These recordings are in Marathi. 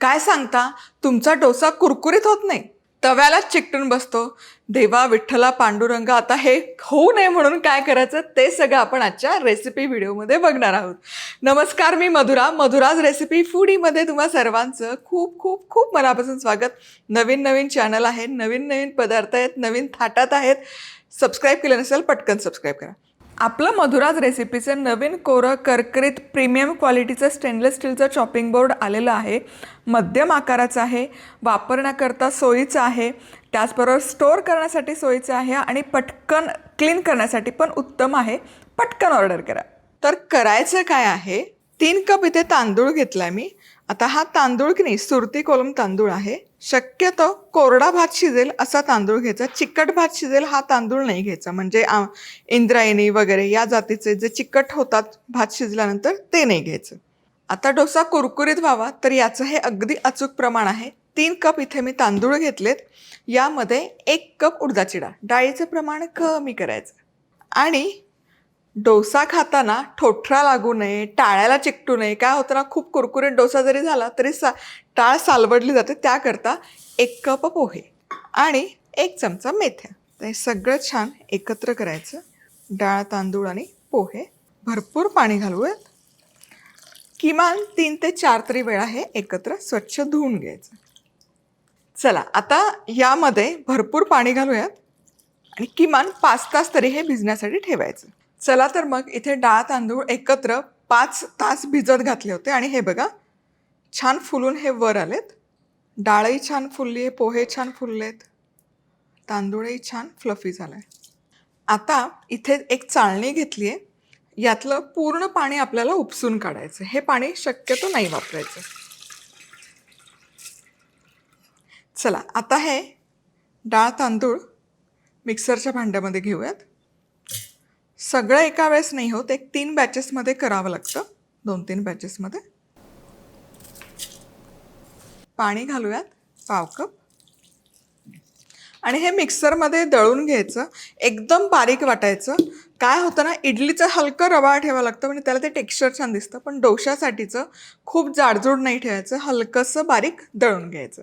काय सांगता? तुमचा डोसा कुरकुरीत होत नाही. तव्यालाच चिकटून बसतो. देवा विठ्ठला पांडुरंग आता हे होऊ नये म्हणून काय करायचं? ते सगळं आपण आजच्या रेसिपी व्हिडिओमध्ये बघणार आहोत. नमस्कार मी मधुरा. मधुराज रेसिपी फूडीमध्ये तुम्हा सर्वांचं खूप खूप खूप मनापासून स्वागत. नवीन नवीन चॅनल आहे नवीन नवीन पदार्थ आहेत नवीन थाटात आहेत. सबस्क्राईब केलं नसेल पटकन सबस्क्राईब करा. आपलं मधुराज रेसिपीचं नवीन कोरं करकरीत प्रीमियम क्वालिटीचं स्टेनलेस स्टीलचं चॉपिंग बोर्ड आलेलं आहे. मध्यम आकाराचं आहे वापरण्याकरता सोयीचं आहे. त्याचबरोबर स्टोअर करण्यासाठी सोयीचं आहे आणि पटकन क्लीन करण्यासाठी पण उत्तम आहे. पटकन ऑर्डर करा. तर करायचं काय आहे? तीन कप इथे तांदूळ घेतलाय मी. आता हा तांदूळ की नाही सुरती कोलम तांदूळ आहे. शक्यतो कोरडा भात शिजेल असा तांदूळ घ्यायचा. चिकट भात शिजेल हा तांदूळ नाही घ्यायचा. म्हणजे इंद्रायणी वगैरे या जातीचे जे चिकट होतात भात शिजल्यानंतर ते नाही घ्यायचं. आता डोसा कुरकुरीत व्हावा तर याचं हे अगदी अचूक प्रमाण आहे. तीन कप इथे मी तांदूळ घेतलेत. यामध्ये एक कप उडदाची डाळ डाळीचं प्रमाण कमी करायचं. आणि डोसा खाताना ठोठरा लागू नये टाळ्याला चिकटू नये काय होतं ना खूप कुरकुरीत डोसा जरी झाला तरी सा टाळ सालवडली जाते. त्याकरता एक कप पोहे आणि एक चमचा मेथ्या. ते सगळं छान एकत्र करायचं. डाळ तांदूळ आणि पोहे. भरपूर पाणी घालूयात. किमान तीन ते चार तरी वेळा हे एकत्र स्वच्छ धुवून घ्यायचं. चला आता यामध्ये भरपूर पाणी घालूयात आणि किमान पाच तास तरी हे भिजण्यासाठी ठेवायचं. चला तर मग इथे डाळ तांदूळ एकत्र पाच तास भिजत घातले होते. आणि हे बघा छान फुलून हे वर आलेत. डाळही छान फुलली आहे पोहे छान फुललेत. तांदूळही छान फ्लफी झाला आहे आता इथे एक चाळणी घेतली आहे. यातलं पूर्ण पाणी आपल्याला उपसून काढायचं हे पाणी शक्यतो नाही वापरायचं. चला आता हे डाळ तांदूळ मिक्सरच्या भांड्यामध्ये घेऊयात. सगळं एका वेळेस नाही होत. एक तीन बॅचेसमध्ये करावं लागतं. दोन तीन बॅचेसमध्ये पाणी घालूयात. पाव कप. आणि हे मिक्सरमध्ये दळून घ्यायचं. एकदम बारीक वाटायचं. काय होतं ना इडलीचं हलकं रवा ठेवावं लागतं. म्हणजे त्याला ते टेक्स्चर छान दिसतं. पण डोशासाठीचं खूप जाडजूड नाही ठेवायचं. हलकंसं बारीक दळून घ्यायचं.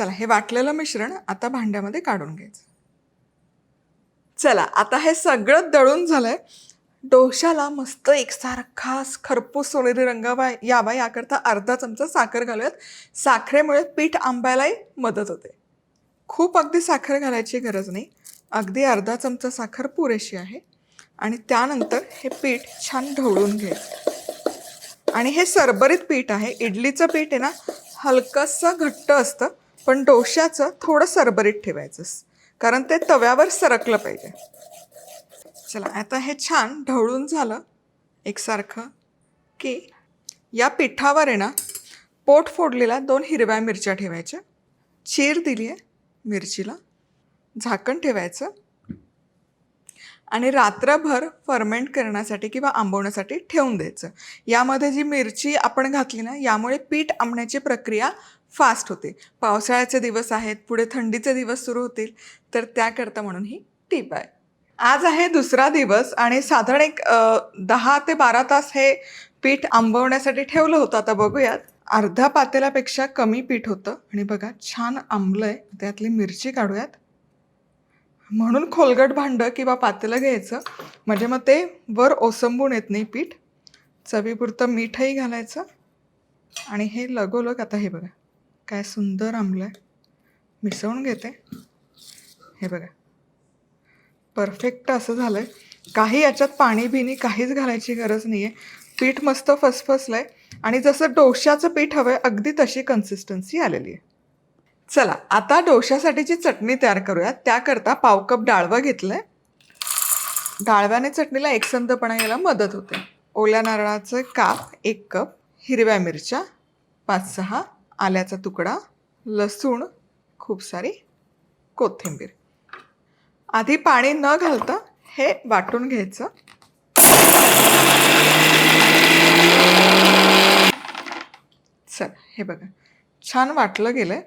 चला हे वाटलेलं मिश्रण आता भांड्यामध्ये काढून घ्यायचं. चला आता हे सगळं दळून झालंय. डोशाला मस्त एकसारखा खरपूस सोनेरी रंग वा- यावा याकरता अर्धा चमचा साखर घालूयात. साखरेमुळे पीठ आंबायलाही मदत होते. खूप अगदी साखर घालायची गरज नाही. अगदी अर्धा चमचा साखर पुरेशी आहे. आणि त्यानंतर हे पीठ छान ढवळून घ्यायचं. आणि हे सरबरीत पीठ आहे. इडलीचं पीठ आहे ना हलकंसं घट्ट असतं. पण डोश्याचं थोडं सरबरीत ठेवायचं कारण ते तव्यावर सरकलं पाहिजे. चला आता हे छान ढवळून झालं एकसारखं की या पिठावर आहे ना पोट फोडलेल्या दोन हिरव्या मिरच्या ठेवायच्या. चीर दिली आहे मिरचीला झाकण ठेवायचं आणि रात्रभर फर्मेंट करण्यासाठी किंवा आंबवण्यासाठी ठेवून द्यायचं. यामध्ये जी मिरची आपण घातली ना यामुळे पीठ आंबण्याची प्रक्रिया फास्ट होते. पावसाळ्याचे दिवस आहेत पुढे थंडीचे दिवस सुरू होतील तर त्याकरता म्हणून ही टीप आहे. आज आहे दुसरा दिवस आणि साधारण एक दहा ते बारा तास हे पीठ आंबवण्यासाठी ठेवलं होतं. आता बघूयात. अर्धा पातेल्यापेक्षा कमी पीठ होतं. आणि बघा छान आंबलं आहे त्यातली मिरची काढूयात. म्हणून खोलगट भांडं किंवा पातेलं घ्यायचं. म्हणजे मग ते वर ओसंबून येत नाही पीठ. चवीपुरतं मीठही घालायचं. आणि हे लगोलग आता हे बघा. काय सुंदर आंबलं आहे मिसळून घेते. हे बघा. परफेक्ट असं झालं आहे काही याच्यात पाणी बिनी काहीच घालायची गरज नाही आहे पीठ मस्त फसफसलं आहे आणि जसं डोश्याचं पीठ हवं आहे अगदी तशी कन्सिस्टन्सी आलेली आहे. चला आता डोश्यासाठीची चटणी तयार करूया त्याकरता पाव कप डाळवं घेतलं आहे डाळव्याने चटणीला एकसंधपणा यायला मदत होते. ओल्या नारळाचं काप एक कप हिरव्या मिरच्या पाच सहा आल्याचा तुकडा लसूण खूप सारी कोथिंबीर. आधी पाणी न घालता हे वाटून घ्यायचं. चल हे बघा. छान वाटलं गेलं आहे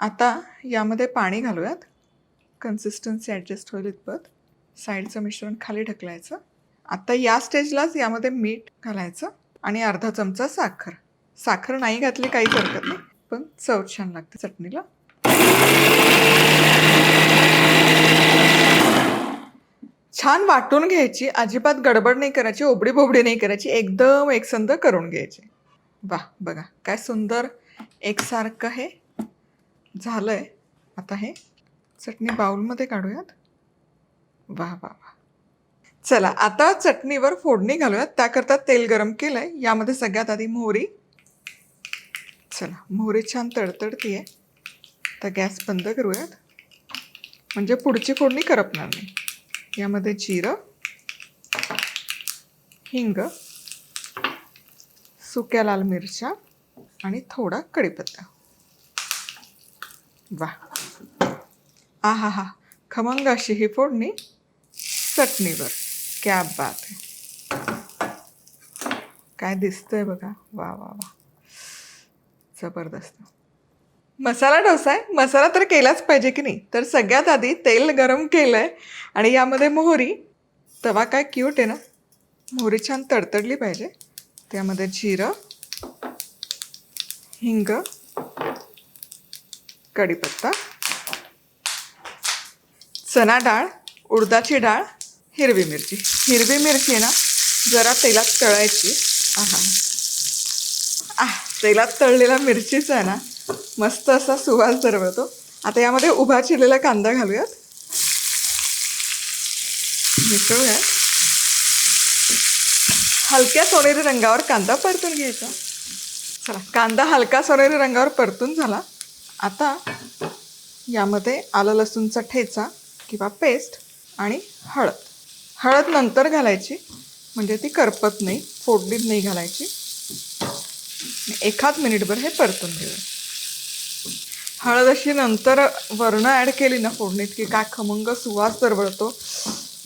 आता यामध्ये पाणी घालूयात. कन्सिस्टन्सी ॲडजस्ट होईल इतपत. साईडचं मिश्रण खाली ढकलायचं. आता या स्टेजलाच यामध्ये मीठ घालायचं आणि अर्धा चमचा साखर. साखर नाही घातली काहीच हरकत नाही पण चव छान लागते चटणीला. छान वाटून घ्यायची अजिबात गडबड नाही करायची ओबडी बोबडी नाही करायची एकदम एकसंध करून घ्यायची. वा बघा काय सुंदर एकसारखं हे. झालं आहे आता हे चटणी बाउलमध्ये काढूयात. वा वा वा. चला आता चटणीवर फोडणी घालूयात. त्याकरता तेल गरम केलं आहे यामध्ये सगळ्यात आधी मोहरी. चला मोहरी छान तडतडती आहे तर गॅस बंद करूयात. म्हणजे पुढची फोडणी करपणार नाही. यामध्ये जिरं हिंग सुक्या लाल मिरच्या आणि थोडा कढीपत्ता. वा. आ हा हा खमंग अशी ही फोडणी चटणीवर. क्या बात आहे काय दिसतंय बघा. वा वा वा. जबरदस्त. मसाला डोसा आहे. मसाला तर केलाच पाहिजे की नाही? तर सगळ्यात आधी तेल गरम केलं आहे आणि यामध्ये मोहरी. तवा काय क्यूट आहे ना? मोहरी छान तडतडली पाहिजे. त्यामध्ये जिरं हिंग कढीपत्ता चना डाळ उडदाची डाळ हिरवी मिरची. हिरवी मिरची आहे ना जरा तेलात तळायची. आहा. आह तेलात तळलेला मिरचीचा आहे ना मस्त असा सुवास दरवळतो. आता यामध्ये उभा चिरलेला कांदा घालूयात. मिसळूयात. हलक्या सोनेरी रंगावर कांदा परतून घ्यायचा. चला कांदा हलका सोनेरी रंगावर परतून झाला. आता यामध्ये आलं लसूणचा ठेचा किंवा पेस्ट आणि हळद. हळद नंतर घालायची म्हणजे ती करपत नाही फोडणीत नाही घालायची. एखाद मिनिटभर हे परतून घेऊया हळद अशी नंतर वर्ण ॲड केली ना फोडणीत की काय खमंग सुवास दरवळतो.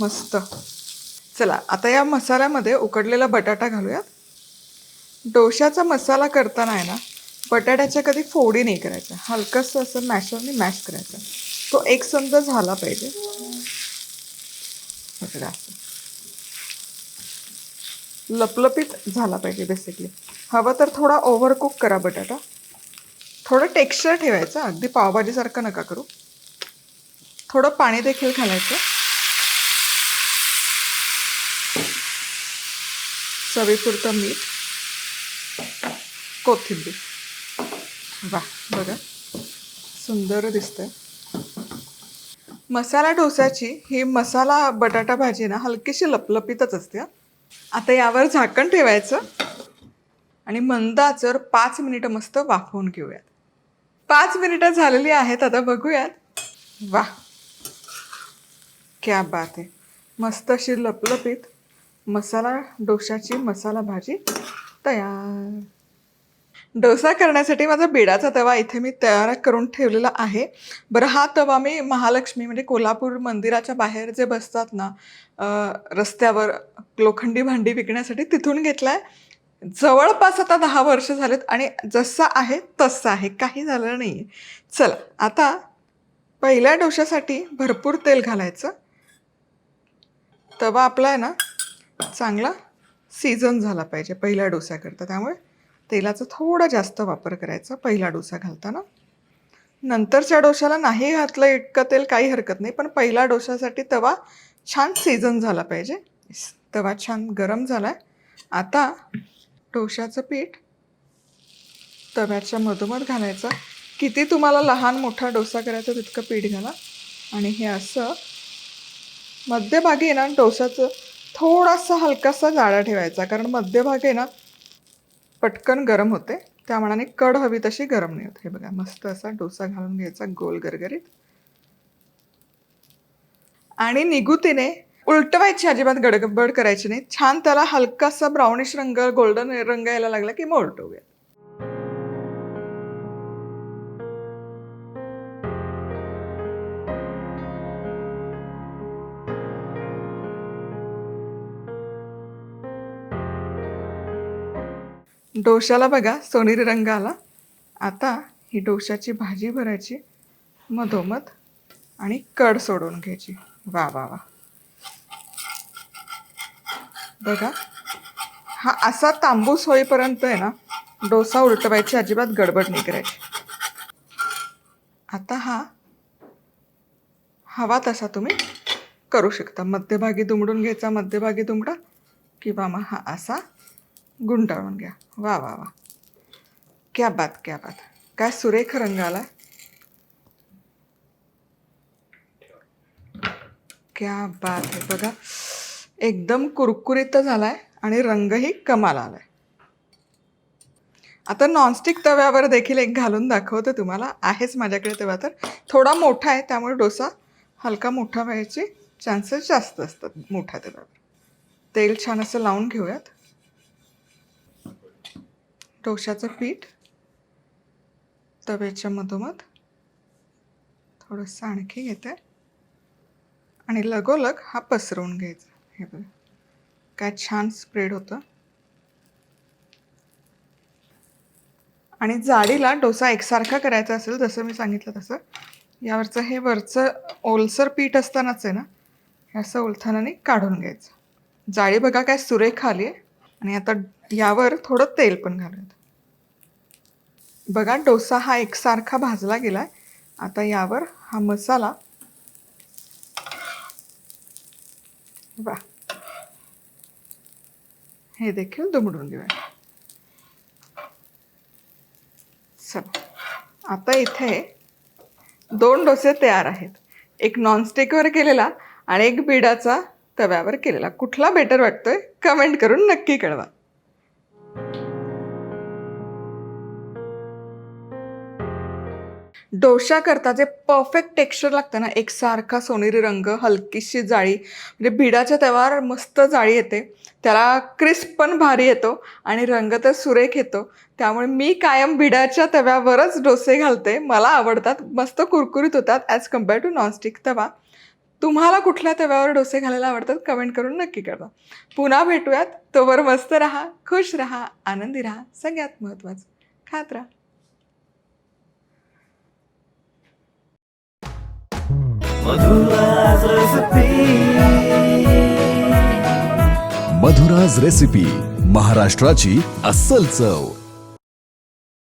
मस्त. चला आता या मसाल्यामध्ये उकडलेला बटाटा घालूयात. डोशाचा मसाला करताना आहे ना बटाट्याच्या कधी फोडी नाही करायच्या. हलकंसं असं मॅशरने मॅश करायचं. तो समजा झाला पाहिजे. बघा लपलपीत झाला पाहिजे बेसिकली हवं तर थोडा ओव्हरकुक करा बटाटा. थोडं टेक्स्चर ठेवायचं. अगदी पावभाजीसारखं नका करू. थोडं पाणी देखील घालायचं. चवीपुरतं मीठ. कोथिंबीर. वा बघा. सुंदर दिसतंय. मसाला डोसाची ही मसाला बटाटा भाजी ना हलकीशी लपलपीतच असते आता यावर झाकण ठेवायचं आणि मंद पाच मिनिटं मस्त वाफवून घेऊयात. पाच मिनिटं झालेली आहेत आता बघूयात. वा. क्या बात आहे. मस्त अशी लपलपीत मसाला डोशाची मसाला भाजी तयार. डोसा करण्यासाठी माझा बिडाचा तवा इथे मी तयार करून ठेवलेला आहे. बरं हा तवा मी महालक्ष्मी म्हणजे कोल्हापूर मंदिराच्या बाहेर जे बसतात ना रस्त्यावर लोखंडी भांडी विकण्यासाठी तिथून घेतला आहे जवळपास आता दहा वर्ष झालेत आणि जसा आहे तसा आहे काही झालं नाही आहे चला आता पहिल्या डोशासाठी भरपूर तेल घालायचं. तवा आपला आहे ना चांगला सीझन झाला पाहिजे पहिल्या डोसाकरता त्यामुळे तेलाचा थोडा जास्त वापर करायचा पहिला डोसा घालताना. नंतरच्या डोशाला नाही घातलं इतकं तेल काही हरकत नाही पण पहिला डोशासाठी तवा छान सीझन झाला पाहिजे. तवा छान गरम झाला आहे आता डोशाचं पीठ तव्याच्या मधोमध घालायचं. किती तुम्हाला लहान मोठा डोसा करायचा तितकं पीठ घाला. आणि हे असं मध्यभागी आहे ना डोसाचं थोडासा हलकासा जाडा ठेवायचा कारण मध्यभागी आहे ना पटकन गरम होते. त्या मानाने कड हवी तशी गरम नाही होत. हे बघा मस्त असा डोसा घालून घ्यायचा गोल गरगरीत. आणि निगुतीने उलटवायची अजिबात गडबड करायची नाही. छान त्याला हलकासा ब्राउनिश रंग गोल्डन रंग यायला लागला की मग उलटवूया डोशाला बघा सोनेरी रंग आला आता ही डोशाची भाजी भरायची मधोमध आणि कड सोडून घ्यायची. वा वा वा. बघा हा असा तांबूस होईपर्यंत आहे ना डोसा उलटवायची अजिबात गडबड नाही करायची. आता हा हवा तसा तुम्ही करू शकता. मध्यभागी दुमडून घ्यायचा मध्यभागी दुमडा किंवा मग हा असा गुंडाळून घ्या. वा वा वा. क्या बात क्या बात. काय सुरेख रंग आला क्या बात आहे. बघा एकदम कुरकुरीत झालाय आणि रंगही कमाल आलाय. आता नॉनस्टिक तव्यावर देखील एक घालून दाखवते तुम्हाला. आहेच माझ्याकडे तेव्हा तर. थोडा मोठा आहे त्यामुळे डोसा हलका मोठा व्हायचे चान्सेस जास्त असतात मोठ्या तव्यावर तेल छान असं लावून घेऊयात. डोशाचं पीठ तव्याच्या मधोमध थोडंसं आणखी घेते. आणि लगोलग हा पसरवून घ्यायचा. हे बघा काय छान स्प्रेड होतं. आणि जाडीला डोसा एकसारखा करायचा असेल जसं मी सांगितलं तसं यावरचं हे वरचं ओलसर पीठ असतानाच आहे ना हे असं ओलथानाने काढून घ्यायचं. जाळी बघा काय सुरेख आली आहे आणि आता यावर थोडं तेल पण घालूयात. बघा डोसा हा एकसारखा भाजला गेलाय. आता यावर हा मसाला. वा. हे देखील दुमडून घेऊया. चला. आता इथे दोन डोसे तयार आहेत. एक नॉनस्टिकवर केलेला आणि एक बिडाचा तव्यावर केलेला कुठला बेटर वाटतोय कमेंट करून नक्की कळवा. डोशा करता जे परफेक्ट टेक्स्चर लागतं ना एकसारखा सोनेरी रंग हलकीशी जाळी म्हणजे भिडाच्या तव्यावर मस्त जाळी येते. त्याला क्रिस्प पण भारी येतो आणि रंग तर सुरेख येतो. त्यामुळे मी कायम भिडाच्या तव्यावरच डोसे घालते. मला आवडतात मस्त कुरकुरीत होतात ॲज कंपेअर टू नॉनस्टिक तवा. तुम्हाला कुठल्या तव्यावर डोसे घालायला आवडतात कमेंट करून नक्की कळवा. पुन्हा भेटूयात. तोवर मस्त राहा खुश राहा आनंदी राहा सगळ्यात महत्त्वाचं खात राहा. मधुराज रेसिपी महाराष्ट्राची अस्सल चव.